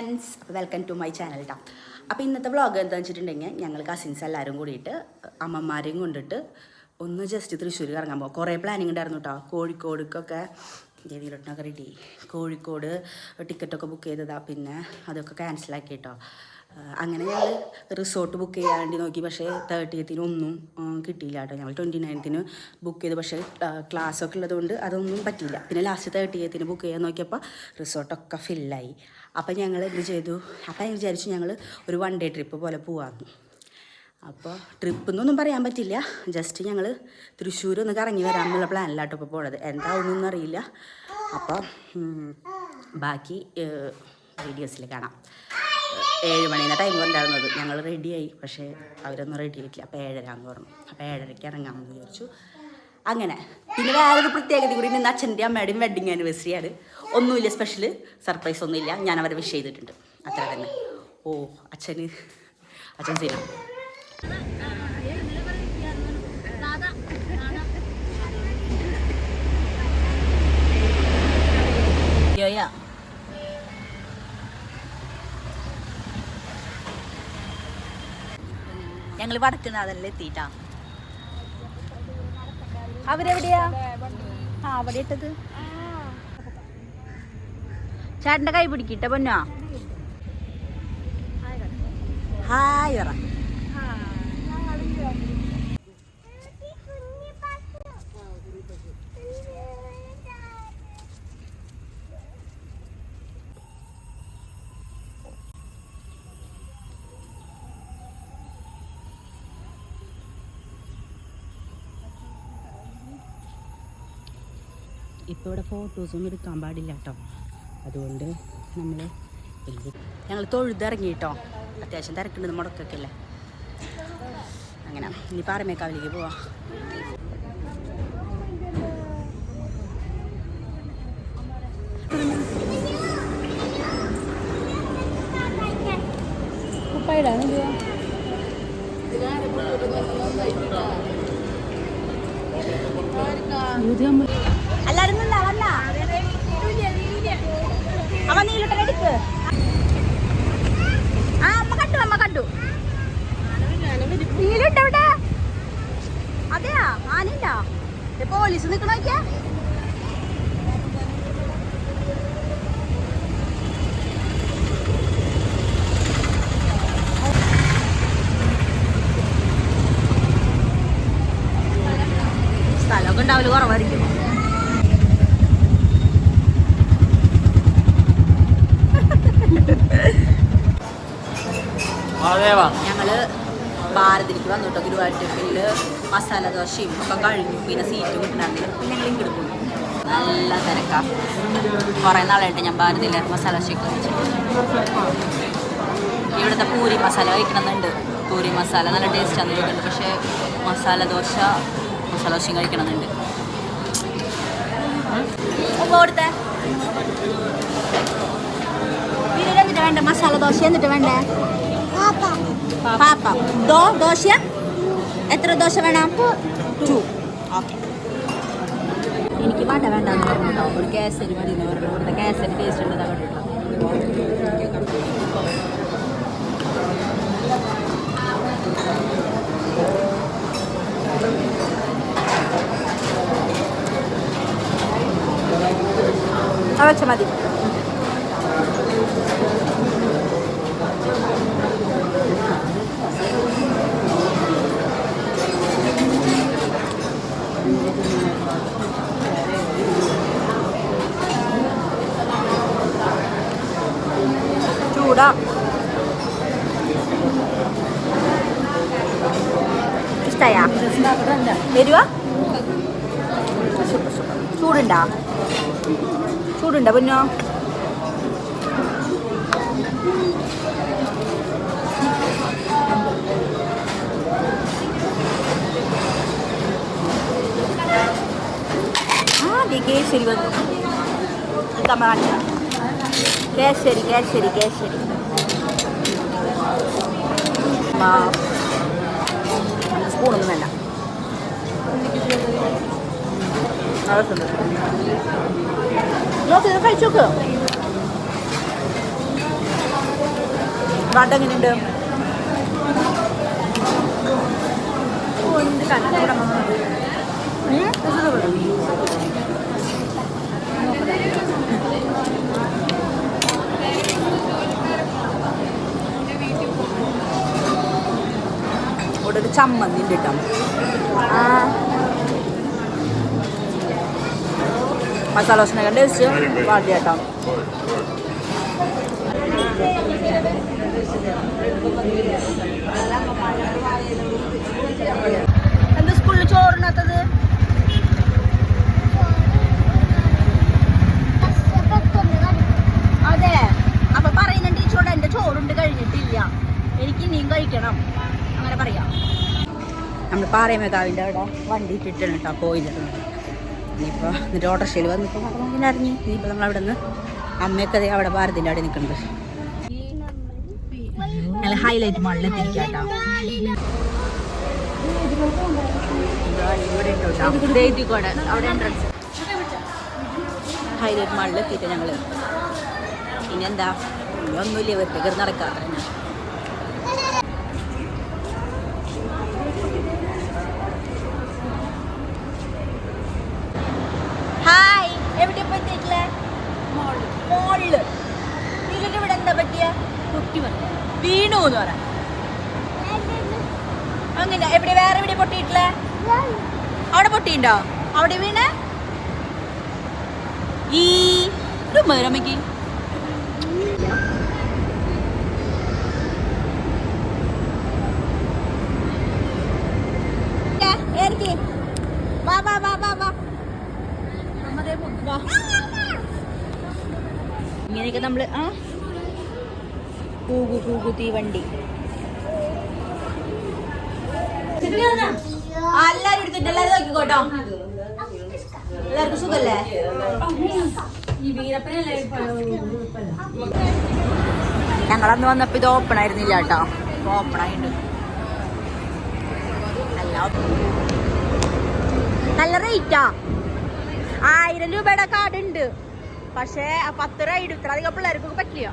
Friends welcome to my channel ടാ അപ്പോൾ ഇന്നത്തെ വ്ളോഗ് എന്താണെന്ന് വെച്ചിട്ടുണ്ടെങ്കിൽ ഞങ്ങൾ കസിൻസ് എല്ലാവരും കൂടിയിട്ട് അമ്മമാരെയും കൊണ്ടിട്ട് ഒന്ന് ജസ്റ്റ് തൃശ്ശൂർ കറങ്ങാൻ പോകും കുറേ പ്ലാനിങ് ഉണ്ടായിരുന്നു കേട്ടോ കോഴിക്കോടൊക്കെ രീതിയിലൊട്ടൊക്കെ റെഡി കോഴിക്കോട് ടിക്കറ്റൊക്കെ ബുക്ക് ചെയ്തതാ. പിന്നെ അതൊക്കെ ക്യാൻസലാക്കി കേട്ടോ അങ്ങനെ ഞങ്ങൾ റിസോർട്ട് ബുക്ക് ചെയ്യാൻ വേണ്ടി നോക്കി. പക്ഷേ തേർട്ടിയത്തിന് ഒന്നും കിട്ടിയില്ല കേട്ടോ. ഞങ്ങൾ ട്വന്റി നയൻത്തിന് ബുക്ക് ചെയ്തു. പക്ഷേ ക്ലാസ്സൊക്കെ ഉള്ളതുകൊണ്ട് അതൊന്നും പറ്റിയില്ല. പിന്നെ ലാസ്റ്റ് തേർട്ടിയത്തിന് ബുക്ക് ചെയ്യാൻ നോക്കിയപ്പോൾ റിസോർട്ടൊക്കെ ഫില്ലായി അപ്പോൾ ഞങ്ങൾ എന്ത് ചെയ്തു? അപ്പോൾ ഞാൻ വിചാരിച്ചു ഞങ്ങൾ ഒരു വൺ ഡേ ട്രിപ്പ് പോലെ പോവാമെന്ന് അപ്പോൾ ട്രിപ്പ് എന്നൊന്നും പറയാൻ പറ്റില്ല. ജസ്റ്റ് ഞങ്ങൾ തൃശ്ശൂർ ഒന്ന് കറങ്ങി വരാമെന്നുള്ള പ്ലാനിലാട്ടോ ഇപ്പോൾ പോണത്. എന്താവുന്നൊന്നും അറിയില്ല. അപ്പോൾ ബാക്കി വീഡിയോസിൽ കാണാം. ഏഴ് മണിന്ന ടൈം ഉണ്ടായിരുന്നത് ഞങ്ങൾ റെഡിയായി പക്ഷേ അവരൊന്നും റെഡി ആയിട്ടില്ല. അപ്പോൾ ഏഴരാന്ന് പറഞ്ഞു. അപ്പോൾ ഏഴരയ്ക്ക് ഇറങ്ങാമെന്ന് വിചാരിച്ചു. അങ്ങനെ. പിന്നെ വേറൊരു പ്രത്യേകത കൂടി. ഇന്ന് അച്ഛന്റെ അമ്മയുടെയും വെഡിങ് ആനിവേഴ്സറി ആണ്. ഒന്നുമില്ല സ്പെഷ്യൽ സർപ്രൈസ് ഒന്നുമില്ല. ഞാൻ അവരെ വിഷ് ചെയ്തിട്ടുണ്ട്. അത്ര തന്നെ. ഓ അച്ഛന്. അച്ഛൻ സീന യോയാ ഞങ്ങൾ വടക്കുന്നാഥനിൽ എത്തിയിട്ടാ. അവരെവിടെയാ? ആ അവിടെ ഇട്ടത്. ചേട്ടന്റെ കൈ പിടിക്കിട്ട പൊന്നോ? ഹായ് പറ. ഇപ്പോൾ ഇവിടെ ഫോട്ടോസൊന്നും എടുക്കാൻ പാടില്ല കേട്ടോ അതുകൊണ്ട് നമ്മൾ ഞങ്ങൾ തൊഴുതിറങ്ങി കേട്ടോ അത്യാവശ്യം തിരക്കുണ്ട് മുടക്കൊക്കെ അല്ലേ? അങ്ങനെ ഇനി പാറമേക്കാവിലേക്ക് പോവാം. എല്ലാരും നിന്നാ വന്ന അവ നീലിട്ടെടുക്ക് ആ അമ്മ കണ്ടു അമ്മ കണ്ടു. നീലുണ്ട് അവിടെ അതെയാ? ആനയില്ല പോലീസ് നിക്കണ നോക്കിയാ? സ്ഥലമൊക്കെ ഉണ്ടാവില്ല കുറവായിരിക്കും. ഞങ്ങൾ ഭാരതിലേക്ക് വന്നു കേട്ടോ ഗുരുവായൂരപ്പനിൽ മസാല ദോശയും ഒക്കെ കഴിഞ്ഞു. പിന്നെ സീറ്റ് കിട്ടുന്നുണ്ട്. പിന്നെ ഞങ്ങൾ ഇങ്ങോട്ട് പോയി നല്ല തിരക്കാ. കുറേ നാളായിട്ട് ഞാൻ ഭാരതിയിലെ മസാല ദോശയൊക്കെ ഇവിടുത്തെ പൂരി മസാല കഴിക്കണമെന്നുണ്ട്. പൂരി മസാല നല്ല ടേസ്റ്റാന്ന് ചോദിക്കുന്നുണ്ട്. പക്ഷേ മസാല ദോശ മസാല ദോശയും കഴിക്കണമെന്നുണ്ട്. കൊടുത്തേ. വേണ്ട? മസാല ദോശ എന്നിട്ട് വേണ്ടേ? പാപ്പ. ദോ ദോശ? എത്ര ദോശ വേണം? ടു. ഓക്കെ. എനിക്ക് വട വേണ്ടെന്ന് പറഞ്ഞിട്ടോ. ഒരു കേസരി മതി എന്ന് പറഞ്ഞു ഇവിടുത്തെ കേസരി ടേസ്റ്റ് ഉണ്ട് കേട്ടോ വെച്ച മതി. ചൂടാ. ഇഷ്ടയാ? വരുവാ? സൂപ്പർ സൂപ്പർ ചൂടുണ്ടാ? ചൂടുണ്ടോ പൊന്നോ? വന്നു. കമ കേസരി കേസരി കേസരി ആ സ്പൂണൊന്നും വേണ്ട. നോക്ക് ഇത് കഴിച്ചു നോക്ക്. വട എങ്ങനെയുണ്ട്? ഇവിടെ ഒരു ചമ്മന്തി ഉണ്ട് കേട്ടോ മസാല ദോശനൊക്കെ ടേസ്റ്റ് പാട്ടി കേട്ടോ എന്താ സ്കൂളിൽ ചോറിനകത്തത് അതെ അപ്പൊ പറയുന്ന ടീച്ചറോട് എന്റെ ചോറുണ്ട് കഴിഞ്ഞിട്ടില്ല എനിക്ക് ഇനിയും കഴിക്കണം അങ്ങനെ പറയാം നമ്മൾ പാറയമേക്കാവിന്റെ അവിടെ വണ്ടി ഇട്ടിട്ടാണ് കേട്ടോ പോയിരുന്നത്. ഇനിയിപ്പോൾ എന്നിട്ട് ഓട്ടോറിക്ഷയിൽ വന്നിപ്പോൾ അങ്ങനെ അറിഞ്ഞു ഇനിയിപ്പോൾ നമ്മൾ അവിടെ നിന്ന് അമ്മയൊക്കെ അവിടെ ഭാരതിന്റെ അവിടെ നിൽക്കുന്നത് നല്ല ഹൈലൈറ്റ് മോളിൽ എത്തിയിരിക്കാം കേട്ടോ. ഹൈലൈറ്റ് മാളിൽ എത്തിയിട്ട് ഞങ്ങൾ ഇനി എന്താ? ഒന്നുമില്ല വെറുതെ നടക്കാറുണ്ട് നടക്കാറ് ഹായ് എവിടെ പറ്റിയിട്ടില്ലേ മോളിൽ ഇതിന്റെ ഇവിടെ എന്താ പറ്റിയ കുട്ടി വീണു എന്ന് പറയാം. അങ്ങനെ എവിടെ വേറെ എവിടെ പൊട്ടിയിട്ടില്ലേ അവിടെ പൊട്ടിണ്ടോ അവിടെ വീണ്? ഈ രമയ്ക്ക്. ഇങ്ങനെയൊക്കെ നമ്മൾ ആ? കൂകു കൂകു തീവണ്ടി. എല്ലാരും എടുത്തിട്ട് എല്ലാരും നോക്കിക്കോട്ടോ. എല്ലാവർക്കും സുഖല്ലേ? ഞങ്ങളന്ന് വന്നപ്പോ ഇത് ഓപ്പൺ ആയിരുന്നില്ല കേട്ടോ. ഓപ്പൺ ആയിട്ടുണ്ട്. നല്ല റേറ്റാ ആയിരം രൂപയുടെ കാർഡ് ഉണ്ട്. പക്ഷേ പത്ത് രൂപ ഇത്ര അധികം പിള്ളേർക്ക് പറ്റില്ല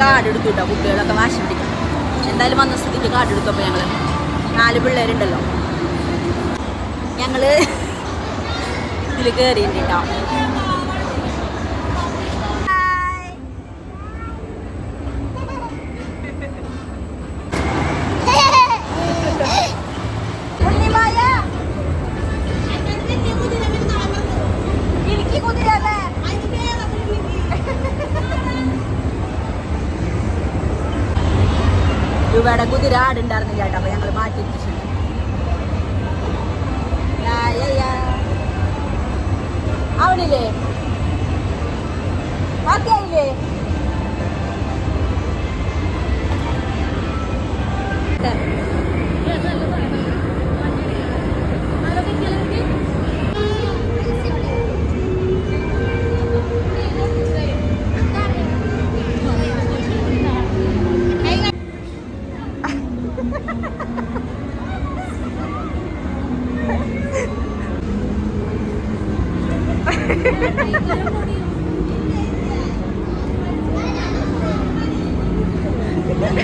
കാർഡ് എടുത്തു കേട്ടോ കുട്ടികളൊക്കെ വാശി പിടിക്കും. എന്തായാലും വന്ന സ്ഥിതിക്ക് കാർഡ് എടുത്തപ്പോൾ ഞങ്ങൾ നാല് പിള്ളേരുണ്ടല്ലോ. ഞങ്ങൾ ഇതിൽ കയറിയിട്ടുണ്ട്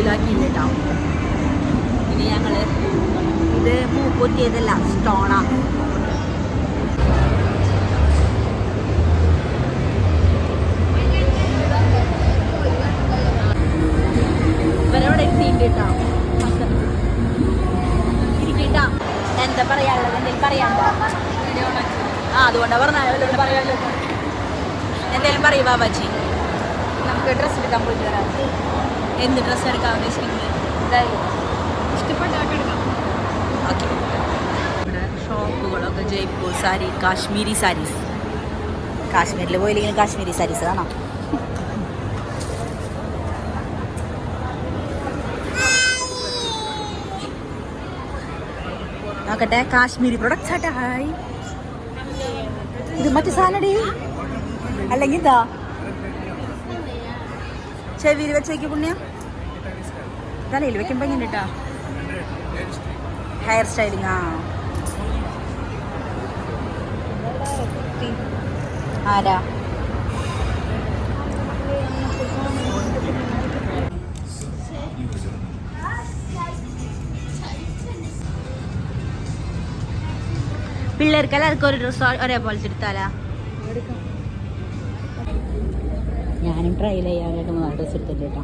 പിള്ളേരൊക്കെ അവിടെ ഇനി ഞങ്ങൾ ഇത് മൂക്കുത്തിയതല്ല സ്റ്റോണാ. ഇവരവിടെ എത്തിയിട്ടാ ഇരിക്കട്ടാ. എന്താ പറയാനുള്ളത് എന്തെങ്കിലും പറയാണ്ടോ ആ അതുകൊണ്ടാണ് പറഞ്ഞ പറയാലോ. എന്തെങ്കിലും പറയൂ ബാബാജി. നമുക്ക് ഡ്രസ്സ് എടുക്കാൻ പോയിട്ട് വരാം. എന്ത് ഡ്രസ്സ് എടുക്കാൻ ഉദ്ദേശിക്കുന്നത്? ഇഷ്ടപ്പെട്ടൊക്കെ എടുക്കാം. ഓക്കെ ഇവിടെ ഷോപ്പുകളൊക്കെ ജയ്പൂർ സാരി കാശ്മീരി സാരീസ്. കാശ്മീരിൽ പോയില്ലെങ്കിൽ കാശ്മീരി സാരീസ് കാണാം. നോക്കട്ടെ കാശ്മീരി പ്രൊഡക്ട്സ് ആട്ടെ ഹായ്. ഇത് മറ്റു സാലഡി അല്ലെങ്കിൽ ഇതാ. ചെവിയിൽ വെച്ചേക്ക് പുണ്യം? തലയിൽ വെക്കുമ്പോ ഇങ്ങനെ ഇട്ടാ? ഹെയർ സ്റ്റൈലിംഗ് ആ. ആരാ? പിള്ളേർക്ക് എല്ലാവർക്കും ഒരു ഡ്രസ് ഒരേപോലത്തെ എടുത്താലാ ഞാനും ട്രൈ ചെയ്യാനായിട്ട് മൂന്നാൽ ഡ്രസ് എടുത്തിട്ട് കേട്ടോ.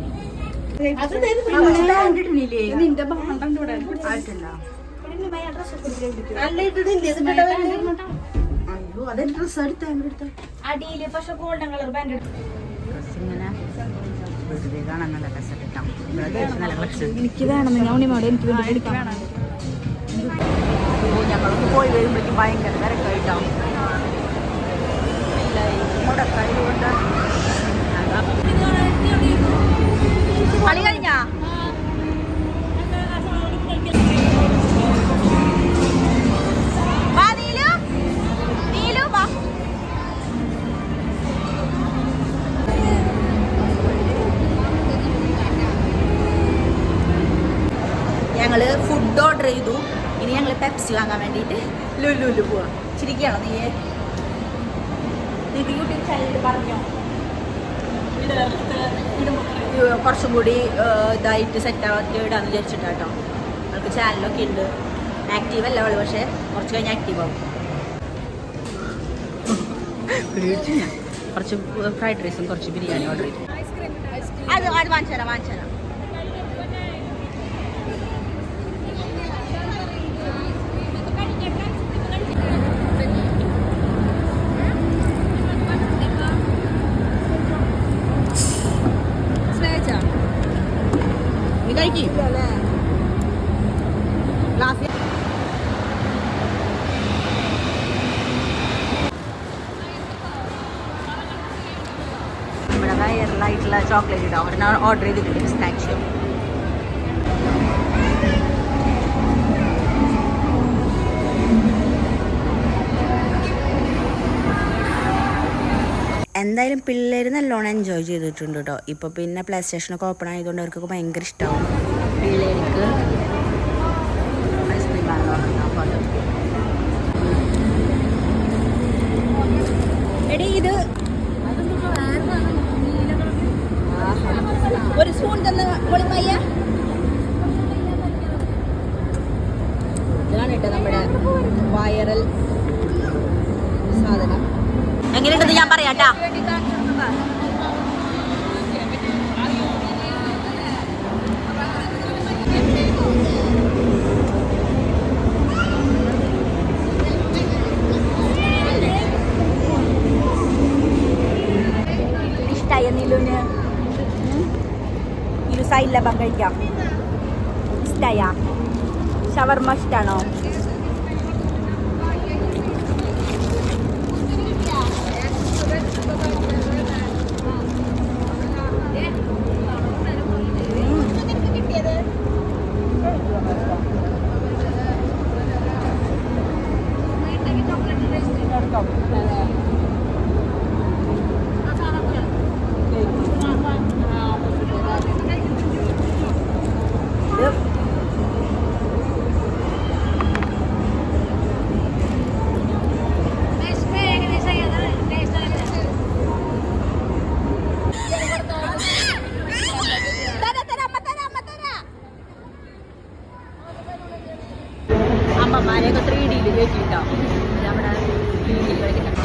അടിയിൽ പക്ഷെ ഗോൾഡൻ കളർ ബാൻഡ് എനിക്ക് വേണം. ഞാൻ ഉണ്ണിമോടെ എനിക്ക് വേണ്ടി എടുക്കാൻ ഓ ഞങ്ങളൊന്ന് പോയി വരുമ്പോഴേക്കും ഭയങ്കര തിരക്കായിട്ടാവും. മുടക്കായതുകൊണ്ട് കളി കഴിഞ്ഞാ? ഞങ്ങൾ ഫുഡ് ഓർഡർ ചെയ്തു. ഇനി ഞങ്ങൾ പെപ്സി വാങ്ങാൻ വേണ്ടിയിട്ട് ലുലുലു പോവാം. ചിരിക്കുകയാണോ നീയെ? നിധി യൂട്യൂബ് ചാനലിൽ പറഞ്ഞോ? ഇത് കുറച്ചും കൂടി ഇതായിട്ട് സെറ്റ് ആക്കി ഇടാന്ന് വിചാരിച്ചിട്ടാട്ടോ. അവൾക്ക് ചാനലൊക്കെ ഉണ്ട്. ആക്റ്റീവ് അല്ല അവൾ പക്ഷെ കുറച്ച് കഴിഞ്ഞ് ആക്റ്റീവ് ആവും. പേടിച്ചു ഞാൻ. കുറച്ച് ഫ്രൈഡ് റൈസും കുറച്ച് ബിരിയാണി ഓർഡർ ചെയ്തു. അത് അത് വാങ്ങിച്ചു തരാം വാങ്ങിച്ചു തരാം. ഓർഡർ ചെയ്തിട്ടുണ്ട് സ്നാക്സ് എന്തായാലും പിള്ളേർ നല്ലോണം എൻജോയ് ചെയ്തിട്ടുണ്ട് കേട്ടോ ഇപ്പോൾ പിന്നെ പ്ലേ സ്റ്റേഷനൊക്കെ ഓപ്പൺ ആയതുകൊണ്ട് അവർക്കൊക്കെ ഭയങ്കര ഇഷ്ടമാവും പിള്ളേർക്ക് ഐസ്ക്രീം ആണ് പറഞ്ഞത് അപ്പോൾ അത് എടി ഇത് ഒരു സ്പൂൺ തന്ന പൊളിമയ്യ ഇതാണ് കേട്ടോ നമ്മുടെ വൈറൽ സാധനം എങ്ങനെയുണ്ടെന്ന് ഞാൻ പറയാട്ടാ ഇഷ്ടായ നിലുന് ഭാഗം കഴിക്കാം ഇഷ്ടായ. ഷവർമ ഇഷ്ടാണോ? കേട്ടോ നമ്മുടെ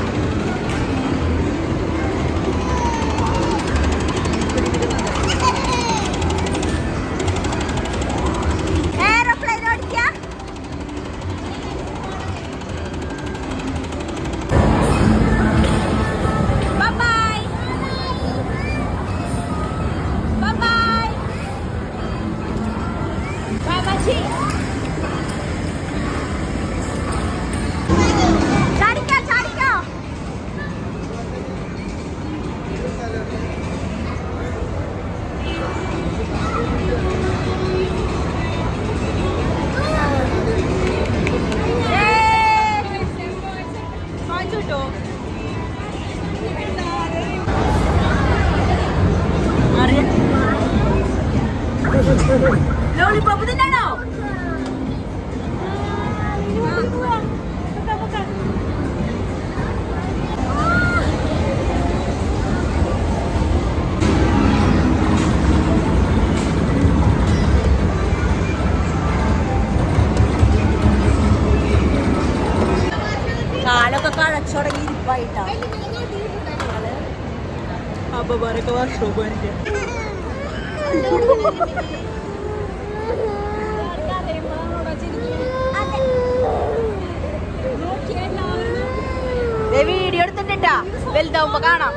വീഡിയോ എടുത്തിട്ടാ വലുതാവുമ്പോ കാണാം.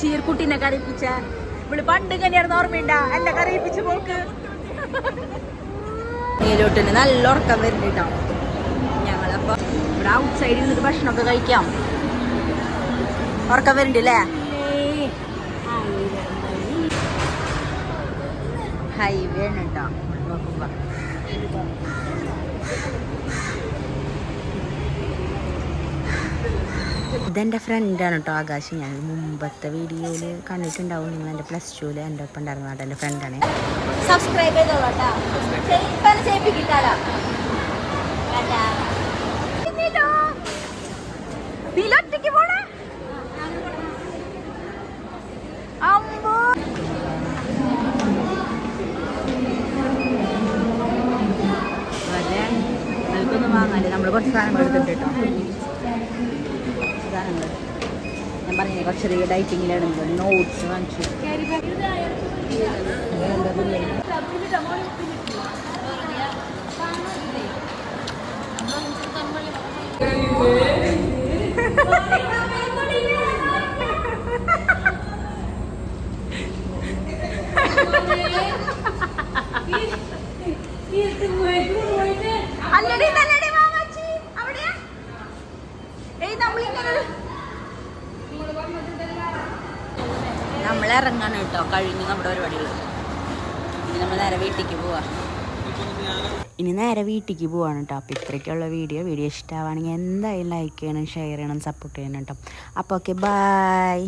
ചീർക്കുട്ടിനെ കറിയിപ്പിച്ച ഇവൾ പണ്ട് ഇങ്ങനെയായിരുന്നു ഓർമ്മയുണ്ട? എന്നെ കറിയിപ്പിച്ച് പോക്ക് നീലോട്ടിന് നല്ല ഉറക്കം വരുന്നുണ്ടാവും ഞങ്ങളപ്പോ ഇവിടെ ഔട്ട് സൈഡിൽ നിന്നിട്ട് ഭക്ഷണമൊക്കെ കഴിക്കാം. ഉറക്കം വരുന്നുണ്ടല്ലേ? ഹൈവേ ആണ് കേട്ടോ. ഇതെന്റെ ഫ്രണ്ടാണ് കേട്ടോ ആകാശ്. ഞാൻ മുമ്പത്തെ വീഡിയോയിൽ കണ്ടിട്ടുണ്ടാവും. നിങ്ങൾ എന്റെ പ്ലസ് ടുവിൽ എന്റെ ഒപ്പം ഉണ്ടായിരുന്നു കേട്ടോ എന്റെ ഫ്രണ്ടാണ് സബ്സ്ക്രൈബ് ചെയ്തോളാം നമ്മൾ കുറച്ച് സാധനങ്ങൾ എടുത്തിട്ടുണ്ട് കേട്ടോ സാധനങ്ങൾ ഞാൻ പറഞ്ഞില്ലേ കുറച്ച് ചെറിയ ഡൈറ്റിങ്ങിലാണ് നോട്ട്സ് വാങ്ങിച്ചു അല്ലടി നല്ലടി മാമാച്ചി അവിടെയാ ഏയ് നമ്മളിങ്ങനെ നമ്മൾ ഇറങ്ങാണ് കേട്ടോ കഴിഞ്ഞു നമ്മുടെ പരിപാടികൾ ഇനി നമ്മൾ നേരെ വീട്ടിലേക്ക് പോവാ ഇനി നേരെ വീട്ടിലേക്ക് പോവാണ് കേട്ടോ അപ്പോൾ ഇത്രയ്ക്കുള്ള വീഡിയോ വീഡിയോ ഇഷ്ടമാവുകയാണെങ്കിൽ എന്തായാലും ലൈക്ക് ചെയ്യണം ഷെയർ ചെയ്യണം സപ്പോർട്ട് ചെയ്യണം കേട്ടോ അപ്പോൾ ഓക്കെ ബായ്